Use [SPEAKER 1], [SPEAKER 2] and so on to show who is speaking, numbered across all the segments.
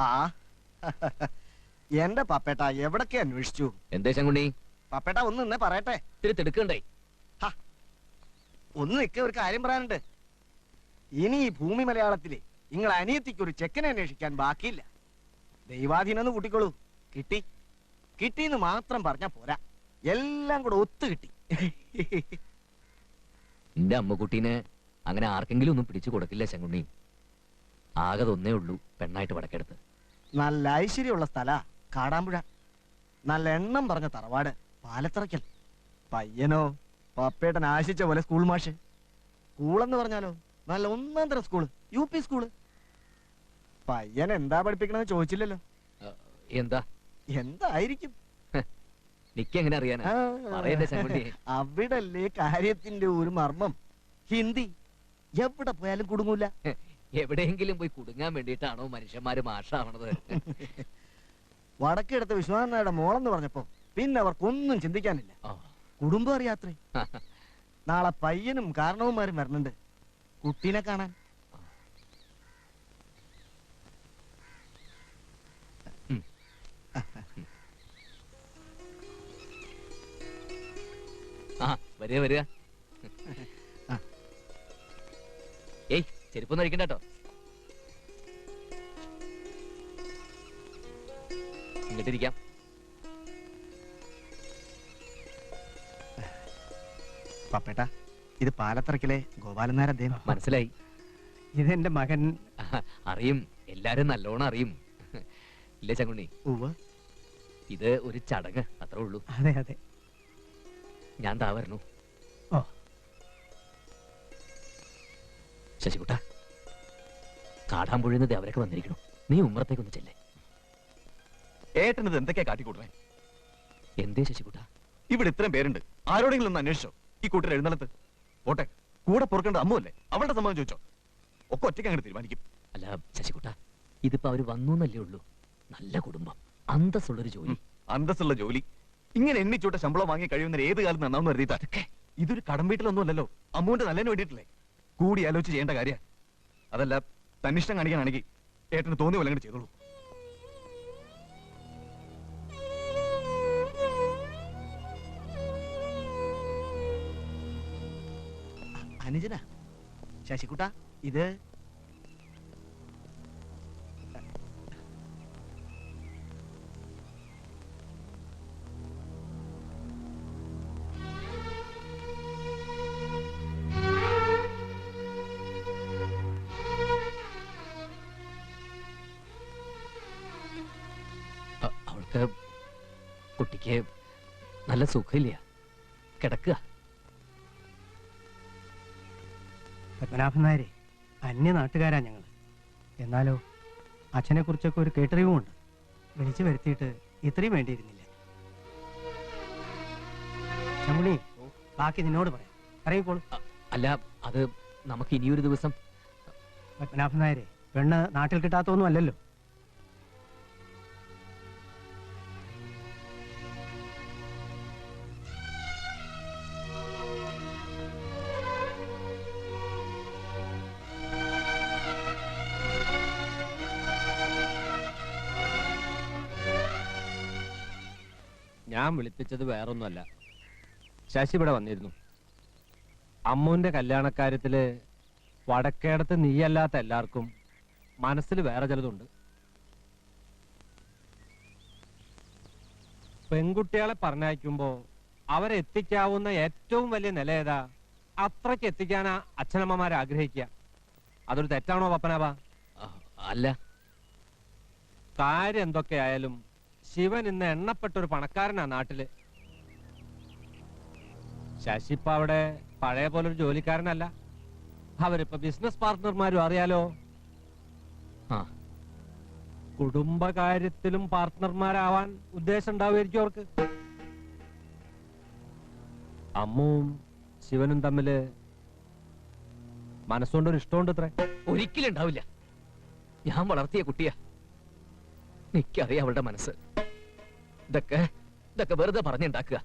[SPEAKER 1] ആ. എന്റെ പപ്പേട്ട എവിടൊക്കെ അന്വേഷിച്ചു?
[SPEAKER 2] എന്തേ ശങ്കുണ്ണി?
[SPEAKER 1] പപ്പേട്ട ഒന്ന് നിന്നെ പറയട്ടെ.
[SPEAKER 2] ഇത്തിരി തിടുക്കണ്ടേ.
[SPEAKER 1] ഒന്ന് നിൽക്ക ഒരു കാര്യം പറയാനുണ്ട്. ഇനി ഈ ഭൂമി മലയാളത്തിലെ നിങ്ങൾ അനിയത്തിക്ക് ഒരു ചെക്കനെ അന്വേഷിക്കാൻ ബാക്കിയില്ല. ദൈവാധീനം കൂട്ടിക്കോളൂ. കിട്ടി. കിട്ടിന്ന് മാത്രം പറഞ്ഞാ പോരാ. എല്ലാം കൂടെ ഒത്തു കിട്ടി.
[SPEAKER 2] എന്റെ അമ്മക്കുട്ടീനെ അങ്ങനെ ആർക്കെങ്കിലും ഒന്നും പിടിച്ചു കൊടുക്കില്ല ശങ്കുണ്ണി. ആകെ ഒന്നേ ഉള്ളൂ പെണ്ണായിട്ട് വടക്കെടുത്ത്.
[SPEAKER 1] നല്ല ഐശ്വര്യമുള്ള സ്ഥല കാടാമ്പുഴ. നല്ല എണ്ണം പറഞ്ഞ തറവാട് പാലത്തറയ്ക്കൽ. പയ്യനോ പപ്പേട്ടൻ ആശിച്ച പോലെ സ്കൂൾ മാഷ്. സ്കൂളെന്ന് പറഞ്ഞാലോ നല്ല ഒന്നാം തരം സ്കൂൾ യു പി സ്കൂൾ. പയ്യൻ എന്താ പഠിപ്പിക്കണമെന്ന് ചോദിച്ചില്ലല്ലോ.
[SPEAKER 2] എന്താ?
[SPEAKER 1] എന്തായിരിക്കും
[SPEAKER 2] അറിയാനാ? ശങ്കുണ്ണി.
[SPEAKER 1] അവിടല്ലേ കാര്യത്തിന്റെ ഒരു മർമ്മം. ഹിന്ദി. എവിടെ പോയാലും കുടുങ്ങൂല.
[SPEAKER 2] എവിടെയെങ്കിലും പോയി കുടുങ്ങാൻ വേണ്ടിട്ടാണോ മനുഷ്യന്മാര് മാഷാവണത്?
[SPEAKER 1] വടക്കെടുത്ത വിശ്വനാഥൻ നായരുടെ മോളെന്ന് പറഞ്ഞപ്പോ പിന്നെ അവർക്കൊന്നും ചിന്തിക്കാനില്ല. കുടുംബം അറിയാത്രേ. നാളെ പയ്യനും കാരണവന്മാരും വരണുണ്ട്. കുട്ടീനെ കാണാൻ.
[SPEAKER 2] ആ വരിക വരിക. ചെരുപ്പൊന്നും അടിക്കണ്ട കേട്ടോ. ഇങ്ങോട്ടിരിക്കാം.
[SPEAKER 1] പപ്പേട്ട ഇത് പാലത്തറക്കിലെ ഗോപാലൻ നായർ അദ്ദേഹം.
[SPEAKER 2] മനസ്സിലായി.
[SPEAKER 3] ഇതെന്റെ മകൻ.
[SPEAKER 2] അറിയും. എല്ലാരും നല്ലോണം അറിയും. ഇല്ലേ ചങ്കുണ്ണി ഇത് ഒരു ചടങ്ങ് അത്രേ ഉള്ളൂ.
[SPEAKER 3] അതെ അതെ.
[SPEAKER 2] ഞാൻ താ വരണു ശശികുട്ട കാടാമ്പുഴന്ന് അവരൊക്കെ വന്നിരിക്കണം നീ ഉമ്മറത്തേക്കൊന്ന് ചെല്ലേ.
[SPEAKER 4] ഏട്ടനത് എന്തൊക്കെയാ കാട്ടിക്കൂടുവേ
[SPEAKER 2] എന്തേ ശശികുട്ട?
[SPEAKER 4] ഇവിടെ ഇത്രയും പേരുണ്ട്. ആരോടെങ്കിലും ഒന്ന് അന്വേഷിച്ചോ? ഈ കൂട്ടർ എഴുന്നള്ളത്ത്. പോട്ടെ കൂടെ പൊറുക്കേണ്ട അമ്മുവല്ലേ? അവളുടെ സമ്മതം ചോദിച്ചോ? ഒക്കെ ഒറ്റയ്ക്ക് അങ്ങനെ തീരുമാനിക്കും.
[SPEAKER 2] അല്ല ശശികുട്ട ഇതിപ്പോ അവർ വന്നു എന്നല്ലേ ഉള്ളൂ. നല്ല കുടുംബം അന്തസ്സുള്ളൊരു ജോലി.
[SPEAKER 4] അന്തസ്സുള്ള ജോലി. ഇങ്ങനെ എണ്ണിച്ചൂട്ട ശമ്പളം വാങ്ങി കഴിയുന്ന ഏത് കാലം നന്നാവുന്ന കരുതിയിട്ട്? ഇതൊരു കടം വീട്ടിലൊന്നും അല്ലല്ലോ അമ്മുവിന്റെ നല്ലതിന് വേണ്ടിയിട്ടില്ലേ? കൂടി ആലോചിച്ച് ചെയ്യേണ്ട കാര്യ. അതല്ല തന്നിഷ്ടം കാണിക്കാനാണെങ്കിൽ ഏട്ടന് തോന്നിയ പോലെ അങ്ങോട്ട് ചെയ്തോളൂ.
[SPEAKER 1] അനുജന ശശിക്കുട്ട ഇത്
[SPEAKER 2] കുട്ടിക്ക് നല്ല സുഖമില്ല. കിടക്കുക.
[SPEAKER 3] പത്മനാഭൻ നായരെ അന്യ നാട്ടുകാരാ ഞങ്ങൾ എന്നാലോ അച്ഛനെ കുറിച്ചൊക്കെ ഒരു കേട്ടറിവുമുണ്ട്. വിളിച്ചു വരുത്തിയിട്ട് ഇത്രയും വേണ്ടിയിരുന്നില്ല. ചമ്മുണി ബാക്കി നിന്നോട് പറയാം. അറിയിക്കോളൂ
[SPEAKER 2] അല്ല അത് നമുക്ക് ഇനിയൊരു ദിവസം.
[SPEAKER 3] പത്മനാഭൻ നായരെ പെണ്ണ് നാട്ടിൽ കിട്ടാത്തൊന്നും അല്ലല്ലോ.
[SPEAKER 5] ഞാൻ വിളിപ്പിച്ചത് വേറൊന്നുമല്ല. ശശി ഇവിടെ വന്നിരുന്നു. അമ്മുവിന്റെ കല്യാണക്കാര്യത്തിൽ വടക്കേടത്ത് നീയല്ലാത്ത എല്ലാവർക്കും മനസ്സിൽ വേറെ ചിലതുണ്ട്. പെൺകുട്ടികളെ പറഞ്ഞയക്കുമ്പോ അവരെ എത്തിക്കാവുന്ന ഏറ്റവും വലിയ നില ഏതാ? അത്രയ്ക്ക് എത്തിക്കാനാ അച്ഛനമ്മമാർ ആഗ്രഹിക്കുക. അതൊരു തെറ്റാണോ
[SPEAKER 2] പപ്പനാവാ അല്ല.
[SPEAKER 5] കാര്യം എന്തൊക്കെയായാലും ശിവൻ ഇന്ന് എണ്ണപ്പെട്ട ഒരു പണക്കാരനാ നാട്ടിൽ. ശശിപ്പ അവിടെ പഴയ പോലെ ഒരു ജോലിക്കാരനല്ല. അവരിപ്പോ ബിസിനസ് പാർട്ട്ണർമാരും അറിയാലോ. കുടുംബകാര്യത്തിലും പാർട്ട്ണർമാരാവാൻ ഉദ്ദേശം ഉണ്ടാവുമായിരിക്കും അവർക്ക്. അമ്മുവും ശിവനും തമ്മിൽ മനസ്സുകൊണ്ടൊരു ഇഷ്ടമുണ്ട് ഇത്ര
[SPEAKER 2] ഒരിക്കലും ഉണ്ടാവില്ല. ഞാൻ വളർത്തിയ കുട്ടിയാ. എനിക്കറിയാം അവളുടെ മനസ്സ്. ഇതൊക്കെ ഇതൊക്കെ വെറുതെ പറഞ്ഞുണ്ടാക്കുക.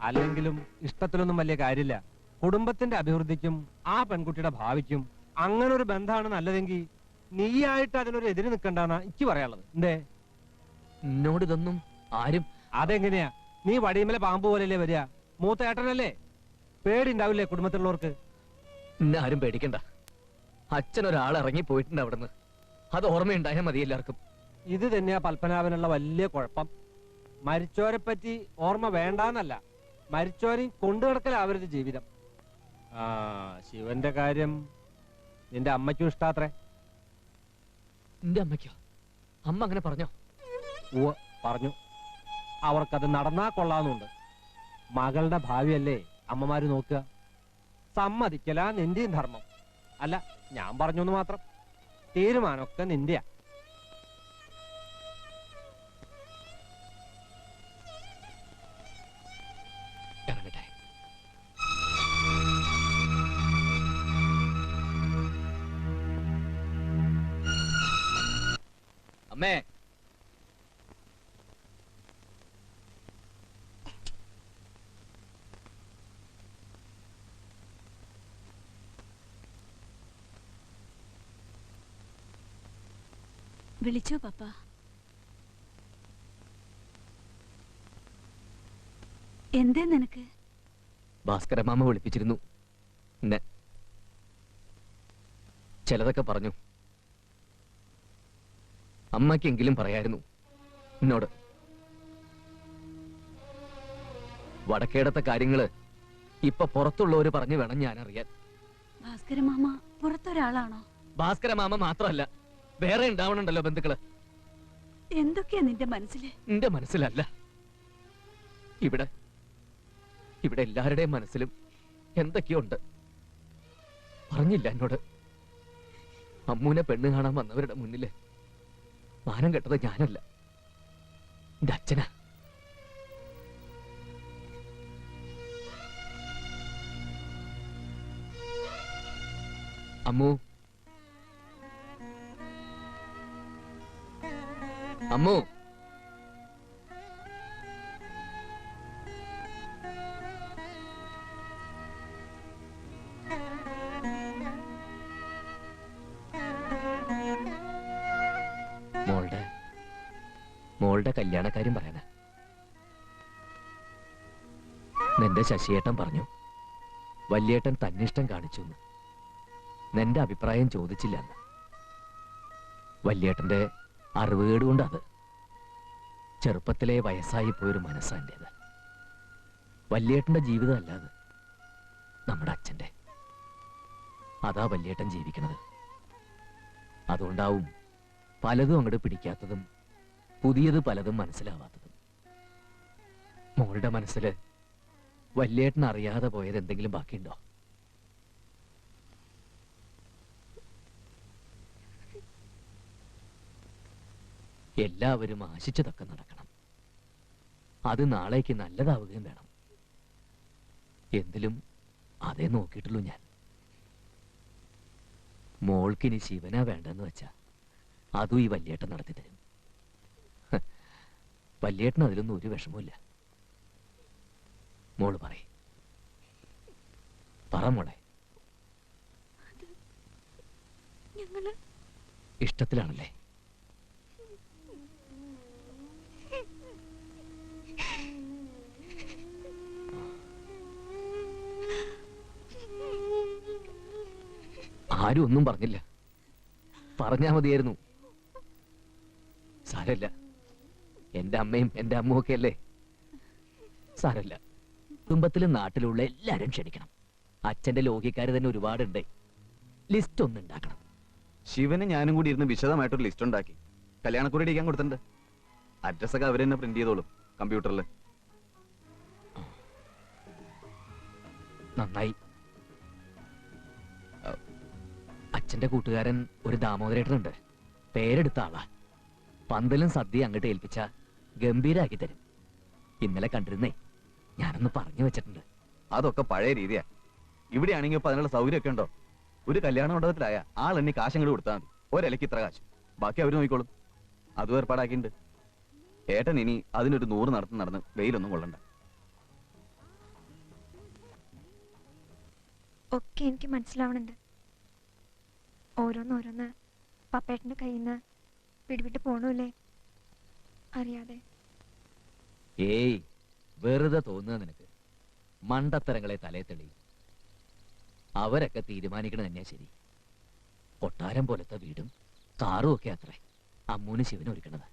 [SPEAKER 5] അല്ലെങ്കിലും ഇഷ്ടത്തിലൊന്നും വലിയ കാര്യമില്ല. കുടുംബത്തിന്റെ അഭിവൃദ്ധിക്കും ആ പെൺകുട്ടിയുടെ ഭാവിക്കും അങ്ങനെ ഒരു ബന്ധമാണ് നല്ലതെങ്കിൽ നീയായിട്ട് അതിനൊരു എതിര് നിൽക്കണ്ടാണ് എനിക്ക് പറയാനുള്ളത്. എന്തേ?
[SPEAKER 2] എന്നോട് ഇതൊന്നും ആരും
[SPEAKER 5] അതെങ്ങനെയാ? നീ വടിയുമലെ പാമ്പ് പോലല്ലേ വരിക? മൂത്ത ഏട്ടനല്ലേ? പേടി ഉണ്ടാവില്ലേ കുടുംബത്തിലുള്ളവർക്ക്?
[SPEAKER 2] എന്നെ ആരും പേടിക്കണ്ട. അച്ഛൻ ഒരാൾ ഇറങ്ങി പോയിട്ടുണ്ട് അവിടുന്ന്. അത് ഓർമ്മയുണ്ടായാൽ മതി എല്ലാവർക്കും.
[SPEAKER 5] ഇത് തന്നെയാ പത്മനാഭനുള്ള വലിയ കുഴപ്പം. മരിച്ചോരെ പറ്റി ഓർമ്മ വേണ്ടാന്നല്ല. മരിച്ചോരെയും കൊണ്ടു അവരുടെ ജീവിതം. ആ ശിവന്റെ കാര്യം നിന്റെ അമ്മയ്ക്കും ഇഷ്ടാത്രേ.
[SPEAKER 2] നിന്റെ അമ്മയ്ക്കോ? അമ്മ അങ്ങനെ പറഞ്ഞോ?
[SPEAKER 5] ഉവ പറഞ്ഞു. അവർക്കത് നടന്നാ കൊള്ളാന്നുണ്ട്. മകളുടെ ഭാവിയല്ലേ അമ്മമാര് നോക്കുക. സമ്മതിക്കല നിന്റെയും ധർമ്മം. അല്ല ഞാൻ പറഞ്ഞു എന്ന് മാത്രം. തീരുമാനമൊക്കെ നിന്റെയാ.
[SPEAKER 2] അമ്മേ.
[SPEAKER 6] വിളിച്ചോ പപ്പ. എന്തേ നിനക്ക്?
[SPEAKER 2] ഭാസ്കരമാമ വിളിപ്പിച്ചിരുന്നു. ചിലതൊക്കെ പറഞ്ഞു. അമ്മയ്ക്കെങ്കിലും പറയായിരുന്നു. എന്നോട് വടക്കേടത്തെ കാര്യങ്ങൾ ഇപ്പൊ പുറത്തുള്ളവര് പറഞ്ഞു വേണം ഞാൻ അറിയാൻ
[SPEAKER 6] ഭാസ്കര മാമ പുറത്തൊരാളാണോ?
[SPEAKER 2] ഭാസ്കരമാമ മാത്രമല്ല വേറെ ഉണ്ടാവണുണ്ടല്ലോ ബന്ധുക്കൾ.
[SPEAKER 6] എന്തൊക്കെയാ നിന്റെ മനസ്സിൽ?
[SPEAKER 2] നിന്റെ മനസ്സിലല്ല. ഇവിടെ ഇവിടെ എല്ലാവരുടെയും മനസ്സിലും എന്തൊക്കെയുണ്ട് പറഞ്ഞില്ല എന്നോട്. അമ്മൂനെ പെണ്ണ് കാണാൻ വന്നവരുടെ മുന്നിൽ മാനം കെട്ടത് ഞാനല്ല. എന്റെ അച്ഛനാ. അമ്മു. അമ്മു. നിന്റെ ശശിയേട്ടൻ പറഞ്ഞു. വല്യേട്ടൻ തന്നിഷ്ടം കാണിച്ചു നിന്റെ അഭിപ്രായം ചോദിച്ചില്ല എന്ന് വല്യേട്ടന്റെ അറിവുകേട് കൊണ്ട് അത് ചെറുപ്പത്തിലെ വയസ്സായി പോയൊരു മനസ്സാന്റേത് വല്യേട്ടന്റെ ജീവിതം അല്ലാതെ നമ്മുടെ അച്ഛന്റെ അതാ വല്യേട്ടൻ ജീവിക്കണത്. അതുകൊണ്ടാവും പലതും അങ്ങോട്ട് പിടിക്കാത്തതും പുതിയത് പലതും മനസ്സിലാവാത്തതും. മോളുടെ മനസ്സിൽ വല്യേട്ടൻ അറിയാതെ പോയത് എന്തെങ്കിലും ബാക്കിയുണ്ടോ? എല്ലാവരും ആശിച്ചതൊക്കെ നടക്കണം. അത് നാളേക്ക് നല്ലതാവുകയും വേണം. എന്തിലും അതേ നോക്കിയിട്ടുള്ളൂ ഞാൻ. മോൾക്കിനി ശിവനാ വേണ്ടെന്ന് വെച്ചാ അതും ഈ വല്യേട്ടൻ നടത്തി തരും. വല്യേട്ടൻ അതിലൊന്നും ഒരു വിഷമമില്ല മോൾ പറയും. പറ മോളെ.
[SPEAKER 6] ഞങ്ങൾ
[SPEAKER 2] ഇഷ്ടത്തിലാണല്ലേ? ആരും ഒന്നും പറഞ്ഞില്ല. പറഞ്ഞാ മതിയായിരുന്നു. സാരല്ല എന്റെ അമ്മയും എന്റെ അമ്മും ഒക്കെ അല്ലേ? സാരല്ല കുടുംബത്തിലും നാട്ടിലുള്ള എല്ലാരും ക്ഷണിക്കണം. അച്ഛന്റെ ലോകിക്കാര് തന്നെ ഒരുപാടുണ്ട്. ലിസ്റ്റ് ഒന്ന് ഉണ്ടാക്കണം.
[SPEAKER 4] ശിവന് ഞാനും കൂടി ഇരുന്ന് വിശദമായിട്ടൊരു ലിസ്റ്റ് ഉണ്ടാക്കി. കല്യാണക്കുറി അടിക്കാൻ കൊടുത്തിട്ടുണ്ട്. അഡ്രസ് ഒക്കെ അവരെന്നെ തന്നെ പ്രിന്റ് ചെയ്തോളും കമ്പ്യൂട്ടറിൽ
[SPEAKER 2] നന്നായി. അച്ഛന്റെ കൂട്ടുകാരൻ ഒരു ദാമോദരേട്ടനുണ്ട്. പേരെടുത്ത ആളാ. പന്തലും സദ്യ അങ്ങോട്ട് ഏൽപ്പിച്ച ഗംഭീരാക്കി തരും. ഇന്നലെ കണ്ടിരുന്നേ. ഞാനൊന്ന് പറഞ്ഞു വെച്ചിട്ടുണ്ട്.
[SPEAKER 4] അതൊക്കെ പഴയ രീതിയാ. ഇവിടെയാണെങ്കിൽ ഇപ്പൊ അതിനുള്ള സൗകര്യമൊക്കെ ഉണ്ടോ? ഒരു കല്യാണ മണ്ഡപത്തിലായ ആൾ എന്നെ കാശ് കൂടി കൊടുത്താൽ മതി. ഒരലക്ക് ഇത്ര കാശ്. ബാക്കി അവർ നോക്കിക്കോളും. അതും ഏർപ്പാടാക്കിയിട്ടുണ്ട്. ഏട്ടൻ ഇനി അതിനൊരു നൂറ് നടത്തം നടന്ന് വെയിലൊന്നും കൊള്ളണ്ട.
[SPEAKER 7] ഒക്കെ എനിക്ക് മനസ്സിലാവണുണ്ട്. ഓരോന്നോരോന്ന് പപ്പേട്ടന്റെ കയ്യിൽ നിന്ന് പിടിവിട്ട് പോണല്ലേ? അറിയാതെ.
[SPEAKER 2] ഏയ് വെറുതെ തോന്നുക നിനക്ക്. മണ്ടത്തരങ്ങളെ തലേ തെളി. അവരൊക്കെ തീരുമാനിക്കണത് തന്നെയാ ശരി. കൊട്ടാരം പോലത്തെ വീടും കാറും ഒക്കെ അത്രേ. അമ്മൂന് ശിവനും ഒരുക്കണത്.